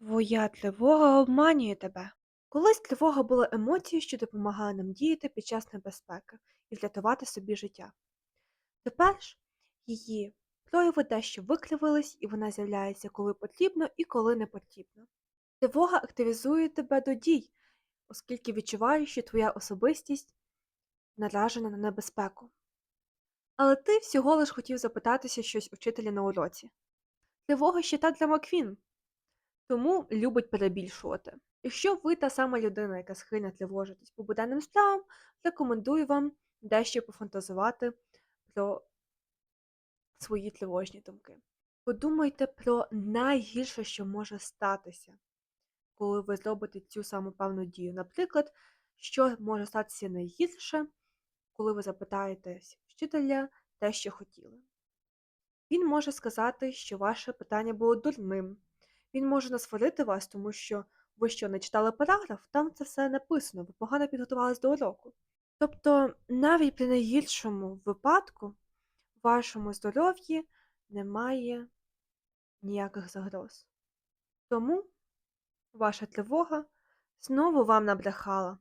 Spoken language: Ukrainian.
Твоя тривога обманює тебе. Колись тривога була емоцією, що допомагала нам діяти під час небезпеки і врятувати собі життя. Тепер ж її прояви дещо викривились, і вона з'являється коли потрібно і коли не потрібно. Тривога активізує тебе до дій, оскільки відчуваєш, що твоя особистість наражена на небезпеку. Але ти всього лиш хотів запитатися щось учителя на уроці. Тривога ще та для Маквін, тому любить перебільшувати. Якщо ви та сама людина, яка схильна тривожитись по буденним справам, рекомендую вам дещо пофантазувати про свої тривожні думки. Подумайте про найгірше, що може статися, коли ви зробите цю саму певну дію. Наприклад, що може статися найгірше, коли ви запитаєтесь вчителя те, що хотіли. Він може сказати, що ваше питання було дурним. Він може насварити вас, тому що ви що не читали параграф, там це все написано, ви погано підготувались до уроку. Тобто, навіть при найгіршому випадку вашому здоров'ї немає ніяких загроз. Тому ваша тривога знову вам набрехала.